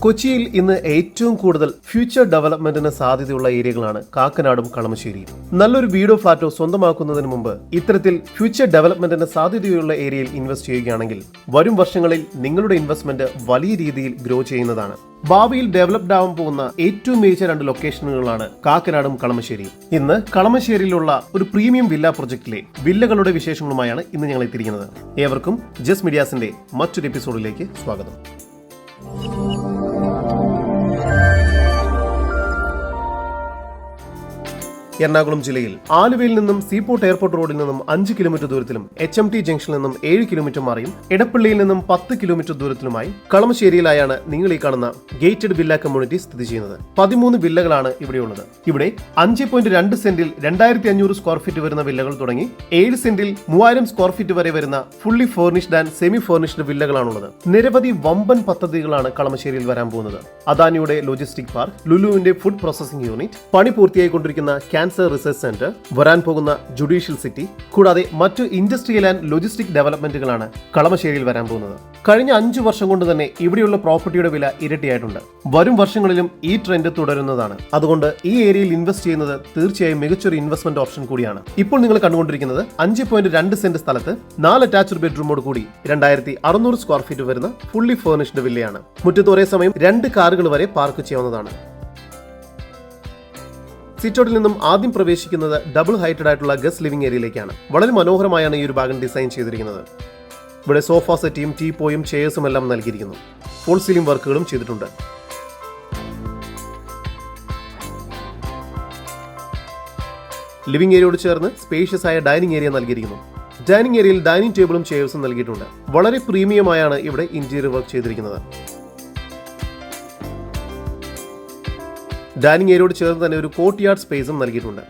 കൊച്ചിയിൽ ഇന്ന് ഏറ്റവും കൂടുതൽ ഫ്യൂച്ചർ ഡെവലപ്മെന്റിന് സാധ്യതയുള്ള ഏരിയകളാണ് കാക്കനാടും കളമശ്ശേരിയും. നല്ലൊരു വീടോ ഫ്ളാറ്റോ സ്വന്തമാക്കുന്നതിന് മുമ്പ് ഇത്തരത്തിൽ ഫ്യൂച്ചർ ഡെവലപ്മെന്റിന് സാധ്യതയുള്ള ഏരിയയിൽ ഇൻവെസ്റ്റ് ചെയ്യുകയാണെങ്കിൽ വരും വർഷങ്ങളിൽ നിങ്ങളുടെ ഇൻവെസ്റ്റ്മെന്റ് വലിയ രീതിയിൽ ഗ്രോ ചെയ്യുന്നതാണ്. ഭാവിയിൽ ഡെവലപ്ഡ് ആവാൻ പോകുന്ന ഏറ്റവും മികച്ച രണ്ട് ലൊക്കേഷനുകളാണ് കാക്കനാടും കളമശ്ശേരിയും. ഇന്ന് കളമശ്ശേരിയിലുള്ള ഒരു പ്രീമിയം വില്ല പ്രൊജക്ടിലെ വില്ലകളുടെ വിശേഷങ്ങളുമായാണ് ഇന്ന് ഞങ്ങൾ എത്തിയിരിക്കുന്നത്. ഏവർക്കും ജസ് മീഡിയാസിന്റെ മറ്റൊരു എപ്പിസോഡിലേക്ക് സ്വാഗതം. എറണാകുളം ജില്ലയിൽ ആലുവയിൽ നിന്നും സീപോർട്ട് എയർപോർട്ട് റോഡിൽ നിന്നും അഞ്ച് കിലോമീറ്റർ ദൂരത്തിലും എച്ച് എം ടി ജംഗ്ഷനിൽ നിന്നും ഏഴ് കിലോമീറ്റർ മാറിയും ഇടപ്പള്ളിയിൽ നിന്നും പത്ത് കിലോമീറ്റർ ദൂരത്തിലുമായി കളമശ്ശേരിയിലായാണ് നിങ്ങൾ ഈ കാണുന്ന ഗേറ്റഡ് വില്ല കമ്മ്യൂണിറ്റി സ്ഥിതി ചെയ്യുന്നത്. പതിമൂന്ന് വില്ലകളാണ് ഇവിടെയുള്ളത്. ഇവിടെ അഞ്ച് പോയിന്റ് രണ്ട് സെന്റിൽ രണ്ടായിരത്തി അഞ്ഞൂറ് സ്ക്വയർ ഫീറ്റ് വരുന്ന വില്ലകൾ തുടങ്ങി ഏഴ് സെന്റിൽ മൂവായിരം സ്ക്വയർ ഫീറ്റ് വരെ വരുന്ന fully furnished and semi furnished വില്ലകളാണുള്ളത്. നിരവധി വമ്പൻ പദ്ധതികളാണ് കളമശ്ശേരിയിൽ വരാൻ പോകുന്നത്. അദാനിയുടെ ലോജിസ്റ്റിക് പാർക്ക് ലുലുവിന്റെ ഫുഡ് പ്രോസസിംഗ് യൂണിറ്റ് പണി പൂർത്തിയായിക്കൊണ്ടിരിക്കുന്ന ക്യാൻസർ റിസർച്ച് സെന്റർ വരാൻ പോകുന്ന ജുഡീഷ്യൽ സിറ്റി കൂടാതെ മറ്റു ഇൻഡസ്ട്രിയൽ ആൻഡ് ലോജിസ്റ്റിക് ഡെവലപ്മെന്റുകളാണ് കളമശ്ശേരിയിൽ വരാൻ പോകുന്നത്. കഴിഞ്ഞ അഞ്ചു വർഷം കൊണ്ട് തന്നെ ഇവിടെയുള്ള പ്രോപ്പർട്ടിയുടെ വില ഇരട്ടിയായിട്ടുണ്ട്. വരും വർഷങ്ങളിലും ഈ ട്രെൻഡ് തുടരുന്നതാണ്. അതുകൊണ്ട് ഈ ഏരിയയിൽ ഇൻവെസ്റ്റ് ചെയ്യുന്നത് തീർച്ചയായും മികച്ചൊരു ഇൻവെസ്റ്റ്മെന്റ് ഓപ്ഷൻ കൂടിയാണ്. ഇപ്പോൾ നിങ്ങൾ കണ്ടുകൊണ്ടിരിക്കുന്നത് അഞ്ച് പോയിന്റ് രണ്ട് സെന്റ് സ്ഥലത്ത് നാല് അറ്റാച്ച്ഡ് ബെഡ്റൂമോട് കൂടി രണ്ടായിരത്തി അറുന്നൂറ് സ്ക്വയർ ഫീറ്റ് വരുന്ന ഫുള്ളി ഫേർണിഷ്ഡ് വില്ലയാണ് മുറ്റത്ത് സമയം രണ്ട് കാറുകൾ വരെ പാർക്ക് ചെയ്യാവുന്നതാണ്. സിറ്റോട്ടിൽ നിന്നും ആദ്യം പ്രവേശിക്കുന്നത് ഡബിൾ ഹൈറ്റഡ് ആയിട്ടുള്ള ഗസ്റ്റ് ലിവിംഗ് ഏരിയയിലേക്കാണ്. വളരെ മനോഹരമായാണ് ഈ ഒരു ഭാഗം ഡിസൈൻ ചെയ്തിരിക്കുന്നത്. ഇവിടെ സോഫ സെറ്റിയും ടീപ്പോയും ചെയേഴ്സും എല്ലാം നൽകിയിരിക്കുന്നു. ഫുൾ സീലിംഗ് വർക്കുകളും ചെയ്തിട്ടുണ്ട്. ലിവിംഗ് ഏരിയയോട് ചേർന്ന് സ്പേഷ്യസ് ആയ ഡൈനിങ് ഏരിയ നൽകിയിരിക്കുന്നു. ഡൈനിങ് ഏരിയയിൽ ഡൈനിങ് ടേബിളും ചെയർസും നൽകിയിട്ടുണ്ട്. വളരെ പ്രീമിയമായാണ് ഇവിടെ ഇന്റീരിയർ വർക്ക് ചെയ്തിരിക്കുന്നത്. ഡൈനിങ് ഏരിയയോട് ചേർന്ന് തന്നെ ഒരു കോർട്ട് യാർഡ് സ്പേസും നൽകിയിട്ടുണ്ട്.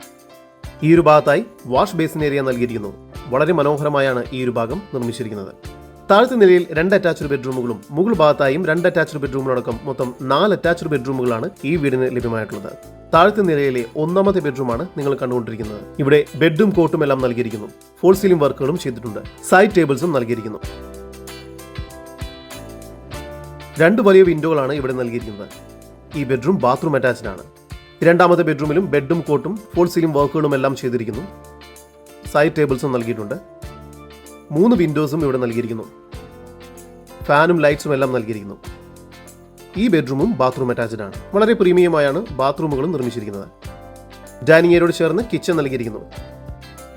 ഈ ഒരു ഭാഗത്തായി വാഷ് ബേസിൻ ഏരിയ നൽകിയിരിക്കുന്നു. വളരെ മനോഹരമായാണ് ഈ ഒരു ഭാഗം നിർമ്മിച്ചിരിക്കുന്നത്. താഴത്തെ നിലയിൽ രണ്ട് അറ്റാച്ച്ഡ് ബെഡ്റൂമുകളും മുകൾ ഭാഗത്തായും രണ്ട് അറ്റാച്ച്ഡ് ബെഡ്റൂമുകളടക്കം മൊത്തം നാല് അറ്റാച്ച്ഡ് ബെഡ്റൂമുകളാണ് ഈ വീടിന് ലഭ്യമായിട്ടുള്ളത്. താഴത്തെ നിലയിലെ ഒന്നാമത്തെ ബെഡ്റൂമാണ് നിങ്ങൾ കണ്ടുകൊണ്ടിരിക്കുന്നത്. ഇവിടെ ബെഡും കോട്ടും എല്ലാം നൽകിയിരിക്കുന്നു. ഫോൾ സീലിംഗ് വർക്കുകളും ചെയ്തിട്ടുണ്ട്. സൈഡ് ടേബിൾസും നൽകിയിരിക്കുന്നു. രണ്ട് വലിയ വിൻഡോകളാണ് ഇവിടെ നൽകിയിരിക്കുന്നത്. ഈ ബെഡ്റൂം ബാത്റൂം അറ്റാച്ച്ഡ് ആണ്. രണ്ടാമത്തെ ബെഡ്റൂമിലും ബെഡും കോട്ടും ഫോൾ സീലിംഗ് വർക്കുകളും എല്ലാം ചെയ്തിരിക്കുന്നു. സൈഡ് ടേബിൾസും നൽകിയിട്ടുണ്ട്. മൂന്ന് വിൻഡോസും ഇവിടെ നൽകിയിരിക്കുന്നു. ഫാനും ലൈറ്റ്സും എല്ലാം നൽകിയിരിക്കുന്നു. ഈ ബെഡ്റൂമും ബാത്റൂം അറ്റാച്ച്ഡ് ആണ്. വളരെ പ്രീമിയമായാണ് ബാത്റൂമുകളും നിർമ്മിച്ചിരിക്കുന്നത്. ഡൈനിങ് ഏരിയയോട് ചേർന്ന് കിച്ചൺ നൽകിയിരിക്കുന്നു.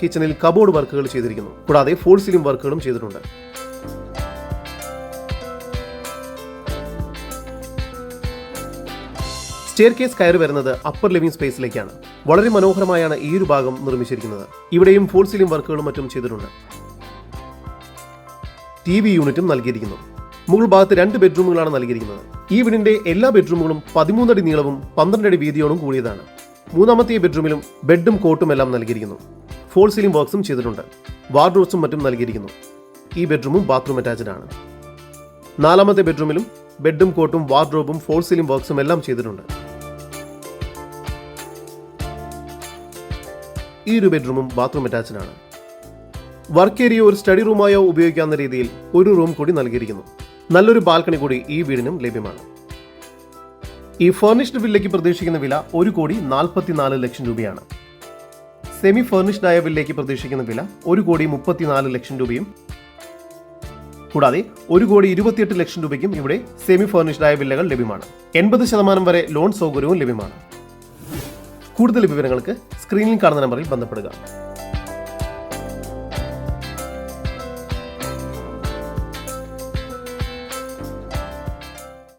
കിച്ചണിൽ കബോർഡ് വർക്കുകൾ ചെയ്തിരിക്കുന്നു. കൂടാതെ ഫോൾ സീലിംഗ് വർക്കുകളും ചെയ്തിട്ടുണ്ട്. സ്റ്റെയർ കേസ് കയറി വരുന്നത് അപ്പർ ലിവിംഗ് സ്പേസിലേക്കാണ് വളരെ മനോഹരമായാണ് ഈ ഒരു ഭാഗം നിർമ്മിച്ചിരിക്കുന്നത്. ഇവിടെയും ഫോൾ സീലിംഗ് വർക്കുകളും മറ്റും ചെയ്തിട്ടുണ്ട്. ടി വി യൂണിറ്റും നൽകിയിരിക്കുന്നു. മുകൾ ഭാഗത്ത് രണ്ട് ബെഡ്റൂമുകളാണ് നൽകിയിരിക്കുന്നത്. ഈ വീടിന്റെ എല്ലാ ബെഡ്റൂമുകളും പതിമൂന്നടി നീളവും പന്ത്രണ്ടടി വീതിയോടും കൂടിയതാണ്. മൂന്നാമത്തെ ബെഡ്റൂമിലും ബെഡും കോട്ടും എല്ലാം നൽകിയിരിക്കുന്നു. ഫോൾ സീലിംഗ് വർക്ക്സും ചെയ്തിട്ടുണ്ട്. വാർഡ്രോബ്സും മറ്റും നൽകിയിരിക്കുന്നു. ഈ ബെഡ്റൂമും ബാത്റൂം അറ്റാച്ച്ഡ് ആണ്. നാലാമത്തെ ബെഡ്റൂമിലും ബെഡും കോട്ടും വാർഡ്രോബും ഫോൾ സീലിംഗ് വർക്ക്സും എല്ലാം ചെയ്തിട്ടുണ്ട്. ഈ ഒരു ബെഡ്റൂമും ബാത്റൂം അറ്റാച്ച്ഡ് ആണ്. വർക്ക് ഏരിയ ഒരു സ്റ്റഡി റൂമായോ ഉപയോഗിക്കാവുന്ന രീതിയിൽ ഒരു റൂം കൂടി നൽകിയിരിക്കുന്നു. നല്ലൊരു ബാൽക്കണി കൂടി ഈ വീടിനും ലഭ്യമാണ്. ഈ ഫർണിഷ്ഡ് വില്ലയ്ക്ക് പ്രതീക്ഷിക്കുന്ന വില ഒരു കോടി നാൽപ്പത്തിനാല് ലക്ഷം രൂപയാണ്. സെമി ഫർണിഷ്ഡ് ആയ വില്ലയ്ക്ക് പ്രതീക്ഷിക്കുന്ന വില ഒരു കോടി മുപ്പത്തിനാല് ലക്ഷം രൂപയും കൂടാതെ ഒരു കോടി ഇരുപത്തിയെട്ട് ലക്ഷം രൂപയ്ക്കും ഇവിടെ സെമി ഫർണിഷ്ഡ് ആയ വില്ലകൾ ലഭ്യമാണ്. എൺപത് ശതമാനം വരെ ലോൺ സൗകര്യവും ലഭ്യമാണ്. കൂടുതൽ വിവരങ്ങൾക്ക് സ്ക്രീനിൽ കാണുന്ന നമ്പറിൽ ബന്ധപ്പെടുക.